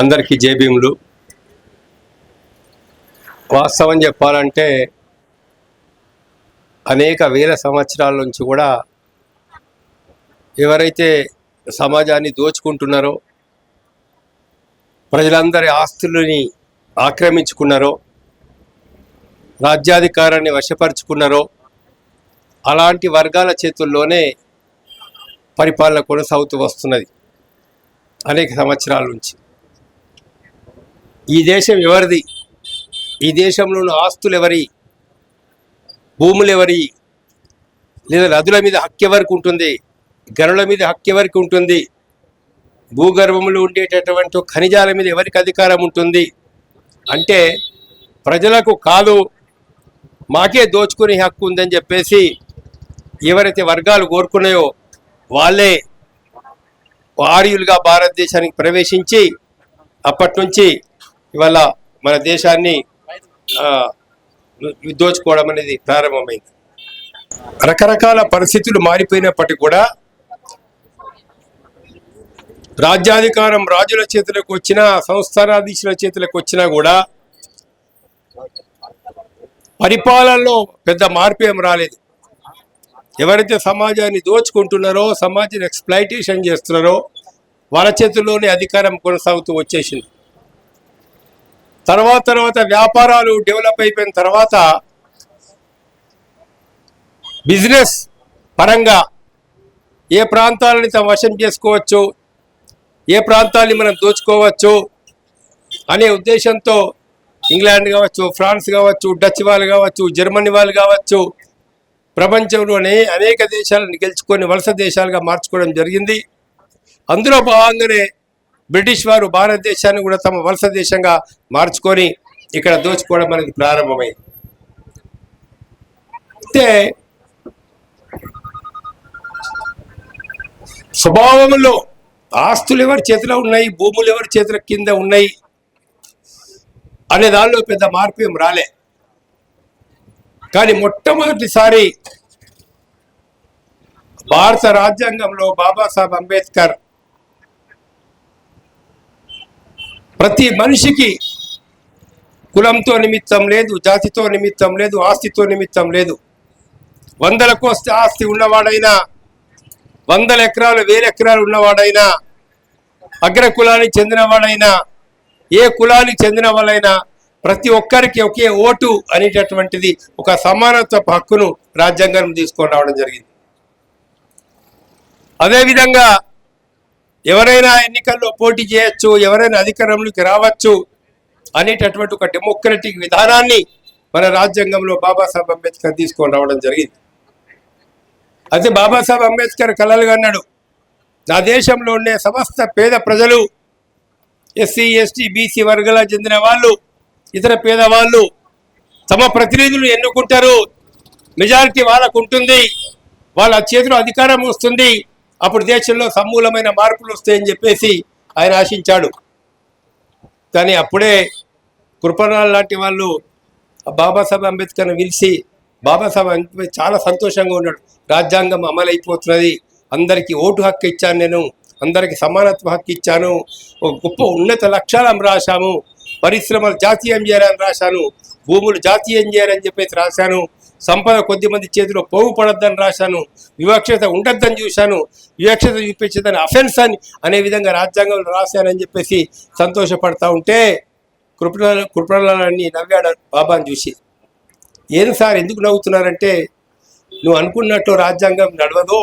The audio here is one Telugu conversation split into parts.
అందరికీ జేబీములు వాస్తవం చెప్పాలంటే అనేక వేల సంవత్సరాల నుంచి కూడా ఎవరైతే సమాజాన్ని దోచుకుంటున్నారో ప్రజలందరి ఆస్తులని ఆక్రమించుకున్నారో రాజ్యాధికారాన్ని వశపరుచుకున్నారో అలాంటి వర్గాల చేతుల్లోనే పరిపాలన కొనసాగుతూ వస్తున్నది అనేక సంవత్సరాల నుంచి. ఈ దేశం ఎవరిది? ఈ దేశంలో ఉన్న ఆస్తులు ఎవరి భూములు ఎవరి లేదా నదుల మీద హక్కు ఎవరికి ఉంటుంది? గనుల మీద హక్కు ఎవరికి ఉంటుంది? భూగర్భంలో ఉండేటటువంటి ఖనిజాల మీద ఎవరికి అధికారం ఉంటుంది? అంటే ప్రజలకు కాదు మాకే దోచుకునే హక్కు ఉందని చెప్పేసి ఎవరైతే వర్గాలు కోరుకున్నాయో వాళ్ళే ఆర్యులుగా భారతదేశానికి ప్రవేశించి అప్పటి నుంచి ఇవాళ మన దేశాన్ని దోచుకోవడం అనేది ప్రారంభమైంది. రకరకాల పరిస్థితులు మారిపోయినప్పటికీ కూడా రాజ్యాధికారం రాజుల చేతులకు వచ్చినా సంస్థానాధీశుల చేతులకు వచ్చినా కూడా పరిపాలనలో పెద్ద మార్పు ఏం రాలేదు. ఎవరైతే సమాజాన్ని దోచుకుంటున్నారో సమాజాన్ని ఎక్స్ప్లైటేషన్ చేస్తున్నారో వాళ్ళ చేతుల్లోనే అధికారం కొనసాగుతూ వచ్చేసింది. తర్వాత తర్వాత వ్యాపారాలు డెవలప్ అయిపోయిన తర్వాత బిజినెస్ పరంగా ఏ ప్రాంతాలని తమ వశం చేసుకోవచ్చు ఏ ప్రాంతాన్ని మనం దోచుకోవచ్చు అనే ఉద్దేశంతో ఇంగ్లాండ్ కావచ్చు ఫ్రాన్స్ కావచ్చు డచ్ వాళ్ళు కావచ్చు జర్మనీ వాళ్ళు కావచ్చు ప్రపంచంలోనే అనేక దేశాలను గెలుచుకొని వలస దేశాలుగా మార్చుకోవడం జరిగింది. అందులో భాగంగానే బ్రిటిష్ వారు భారతదేశాన్ని కూడా తమ వలస దేశంగా మార్చుకొని ఇక్కడ దోచుకోవడం అనేది ప్రారంభమైంది. అయితే స్వభావంలో ఆస్తులు ఎవరి చేతిలో ఉన్నాయి భూములు ఎవరి చేతుల కింద ఉన్నాయి అనే దానిలో పెద్ద మార్పు ఏం రాలే. కానీ మొట్టమొదటిసారి భారత రాజ్యాంగంలో బాబాసాహెబ్ అంబేద్కర్ ప్రతి మనిషికి కులంతో నిమిత్తం లేదు జాతితో నిమిత్తం లేదు ఆస్తితో నిమిత్తం లేదు. వందల కోస్తి ఆస్తి ఉన్నవాడైనా వందల ఎకరాలు వేల ఎకరాలు ఉన్నవాడైనా అగ్ర కులానికి చెందినవాడైనా ఏ కులానికి చెందిన వాళ్ళైనా ప్రతి ఒక్కరికి ఒకే ఓటు అనేటటువంటిది ఒక సమానత్వ హక్కును రాజ్యాంగం తీసుకొని రావడం జరిగింది. అదేవిధంగా ఎవరైనా ఎన్నికల్లో పోటీ చేయొచ్చు ఎవరైనా అధికారంలోకి రావచ్చు అనేటటువంటి ఒక డెమోక్రటిక్ విధానాన్ని మన రాజ్యాంగంలో బాబాసాహెబ్ అంబేద్కర్ తీసుకొని రావడం జరిగింది. అయితే బాబాసాహెబ్ అంబేద్కర్ కలలుగా అన్నాడు నా దేశంలో ఉండే సమస్త పేద ప్రజలు ఎస్సీ ఎస్టీ బీసీ వర్గాలకు చెందిన వాళ్ళు ఇతర పేదవాళ్ళు తమ ప్రతినిధులు ఎన్నుకుంటారు మెజారిటీ వాళ్ళకు ఉంటుంది వాళ్ళ చేతిలో అధికారం వస్తుంది అప్పుడు దేశంలో సమూలమైన మార్పులు వస్తాయని చెప్పేసి ఆయన ఆశించాడు. కానీ అప్పుడే కృపణాల్ లాంటి వాళ్ళు బాబాసాహెబ్ అంబేద్కర్ని పిలిచి బాబాసాహెబ్ అంబేద్కర్ చాలా సంతోషంగా ఉన్నాడు. రాజ్యాంగం అమలైపోతున్నది. అందరికీ ఓటు హక్కు ఇచ్చాను నేను. అందరికీ సమానత్వ హక్కు ఇచ్చాను. ఒక గొప్ప ఉన్నత లక్ష్యాలను రాశాము పరిశ్రమలు జాతీయం చేయాలని రాశాను. భూములు జాతీయం చేయాలని చెప్పేసి రాశాను. సంపద కొద్ది మంది చేతిలో పోగు పడద్దని రాశాను వివక్షత ఉండద్దని చూశాను వివక్షత చూపించదని అఫెన్స్ అని అనే విధంగా రాజ్యాంగంలో రాశానని చెప్పేసి సంతోషపడతా ఉంటే కృపణ కృపణలని నవ్వాడు బాబాని చూసి. ఏం సార్ ఎందుకు నవ్వుతున్నారంటే నువ్వు అనుకున్నట్టు రాజ్యాంగం నడవదు.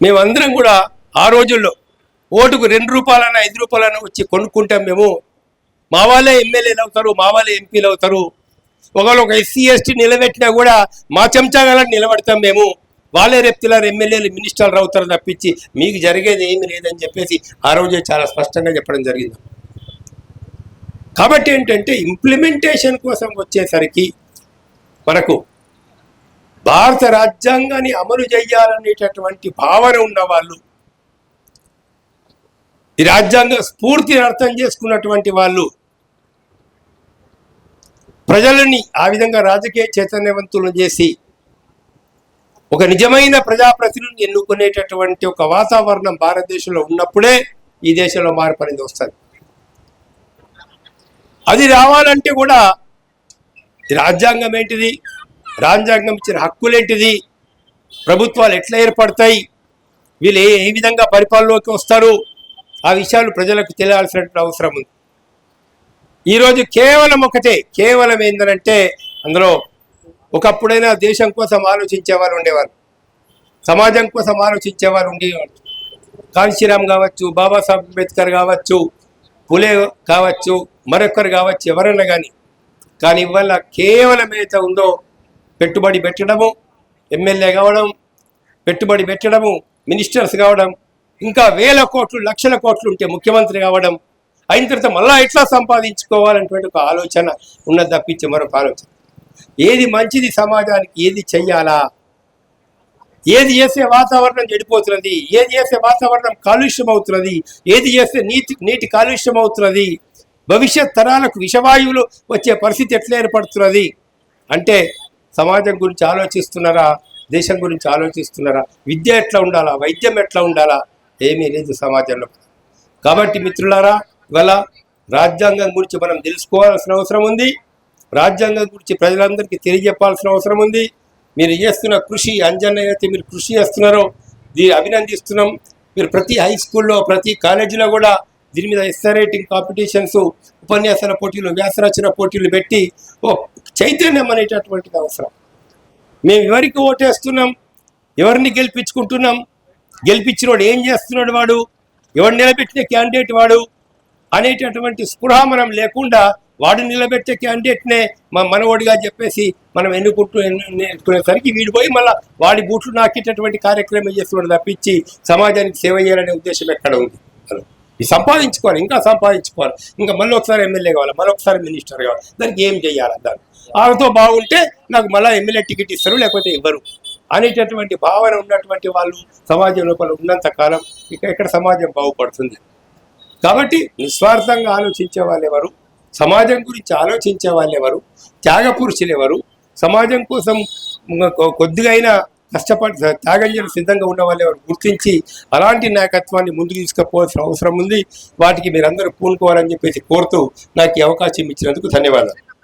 మేమందరం కూడా ఆ రోజుల్లో ఓటుకు రెండు రూపాయలన్నా ఐదు రూపాయలన్నా వచ్చి కొనుక్కుంటాం మేము. మా వాళ్ళే ఎమ్మెల్యేలు అవుతారు మా వాళ్ళే ఎంపీలు అవుతారు. ఒకవేళ ఒక ఎస్సీ ఎస్టీ నిలబెట్టినా కూడా మా చెంచాగాలని నిలబడతాం మేము. వాళ్ళే రేపుతున్నారు ఎమ్మెల్యేలు మినిస్టర్లు అవుతారు తప్పించి మీకు జరిగేది ఏమీ లేదని చెప్పేసి ఆ రోజే చాలా స్పష్టంగా చెప్పడం జరిగింది. కాబట్టి ఏంటంటే ఇంప్లిమెంటేషన్ కోసం వచ్చేసరికి మనకు భారత రాజ్యాంగాన్ని అమలు చేయాలనేటటువంటి భావన ఉన్న వాళ్ళు ఈ రాజ్యాంగ స్ఫూర్తిని అర్థం చేసుకున్నటువంటి వాళ్ళు ప్రజలని ఆ విధంగా రాజకీయ చైతన్యవంతులను చేసి ఒక నిజమైన ప్రజాప్రతినిధిని ఎన్నుకునేటటువంటి ఒక వాతావరణం భారతదేశంలో ఉన్నప్పుడే ఈ దేశంలో మార్పు అనేది వస్తుంది. అది రావాలంటే కూడా రాజ్యాంగం ఏంటిది? రాజ్యాంగం ఇచ్చిన హక్కులేంటిది ప్రభుత్వాలు ఎట్లా ఏర్పడతాయి? వీళ్ళు ఏ ఏ విధంగా పరిపాలనలోకి వస్తారు? ఆ విషయాలు ప్రజలకు తెలియాల్సినటువంటి అవసరం ఉంది. ఈరోజు కేవలం ఒకటే కేవలం ఏంటంటే అందులో ఒకప్పుడైనా దేశం కోసం ఆలోచించేవారు ఉండేవారు. సమాజం కోసం ఆలోచించేవారు ఉండేవారు. కాంశీరామ్ కావచ్చు బాబాసాహెబ్ అంబేద్కర్ కావచ్చు పులే కావచ్చు మరొకరు కావచ్చు ఎవరైనా కానీ కానీ ఇవాళ కేవలం ఏదైతే ఉందో పెట్టుబడి పెట్టడము ఎమ్మెల్యే కావడం పెట్టుబడి పెట్టడము మినిస్టర్స్ కావడం ఇంకా వేల కోట్లు లక్షల కోట్లు ఉంటే ముఖ్యమంత్రి కావడం అయిన తర్వాత మళ్ళా ఎట్లా సంపాదించుకోవాలనేటువంటి ఒక ఆలోచన ఉన్నది తప్పించే మరొక ఆలోచన. ఏది మంచిది సమాజానికి ఏది చెయ్యాలా? ఏది చేస్తే వాతావరణం చెడిపోతున్నది? ఏది చేస్తే వాతావరణం కాలుష్యం అవుతున్నది ఏది చేస్తే నీటి నీటి కాలుష్యం అవుతున్నది భవిష్యత్ తరాలకు విషవాయువులు వచ్చే పరిస్థితి ఎట్లా ఏర్పడుతున్నది? అంటే సమాజం గురించి ఆలోచిస్తున్నారా? దేశం గురించి ఆలోచిస్తున్నారా? విద్య ఎట్లా ఉండాలా? వైద్యం ఎట్లా ఉండాలా? ఏమీ లేదు సమాజంలో. కాబట్టి మిత్రులారా ఇవాళ రాజ్యాంగం గురించి మనం తెలుసుకోవాల్సిన అవసరం ఉంది. రాజ్యాంగం గురించి ప్రజలందరికీ తెలియజెప్పాల్సిన అవసరం ఉంది. మీరు చేస్తున్న కృషి అంజన్న అయితే మీరు కృషి చేస్తున్నారో. దీన్ని అభినందిస్తున్నాం. మీరు ప్రతి హై స్కూల్లో ప్రతి కాలేజీలో కూడా దీని మీద ఎస్ఆర్ రైటింగ్ కాంపిటీషన్స్ ఉపన్యాసాల పోటీలు వ్యాసరచన పోటీలు పెట్టి ఓ చైతన్యం అనేటటువంటిది అవసరం. మేము ఎవరికి ఓటేస్తున్నాం? ఎవరిని గెలిపించుకుంటున్నాం? గెలిపించినోడు ఏం చేస్తున్నాడు వాడు? ఎవరు నిలబెట్టిన క్యాండిడేట్ వాడు? అనేటటువంటి స్పృహ మనం లేకుండా వాడు నిలబెట్టే క్యాండిడేట్నే మా మనవడిగా చెప్పేసి మనం ఎన్నుకుంటూ ఎన్నుకునేసరికి వీడు పోయి మళ్ళీ వాడి బూట్లు నాకేటటువంటి కార్యక్రమం చేస్తున్నాడు తప్పించి సమాజానికి సేవ చేయాలనే ఉద్దేశం ఎక్కడ ఉంది? సంపాదించుకోవాలి ఇంకా సంపాదించుకోవాలి. ఇంకా మళ్ళీ ఒకసారి ఎమ్మెల్యే కావాలి మళ్ళీ ఒకసారి మినిస్టర్ కావాలి. దానికి ఏం చేయాలి దాన్ని వాళ్ళతో బాగుంటే నాకు మళ్ళీ ఎమ్మెల్యే టికెట్ ఇస్తారు లేకపోతే ఇవ్వరు. అనేటటువంటి భావన ఉన్నటువంటి వాళ్ళు సమాజం లోపల ఉన్నంత కాలం ఇక ఇక్కడ సమాజం బాగుపడుతుంది? కాబట్టి నిస్వార్థంగా ఆలోచించే వాళ్ళు ఎవరు సమాజం గురించి ఆలోచించే వాళ్ళు ఎవరు త్యాగ పురుషులు ఎవరు సమాజం కోసం కొద్దిగైనా కొద్దిగా అయినా కష్టపడి త్యాగం చేయడం సిద్ధంగా ఉన్న వాళ్ళు ఎవరు గుర్తించి అలాంటి నాయకత్వాన్ని ముందుకు తీసుకుపోవాల్సిన అవసరం ఉంది. వాటికి మీరందరూ పూనుకోవాలని చెప్పేసి కోరుతూ నాకు ఈ అవకాశం ఇచ్చినందుకు ధన్యవాదాలు.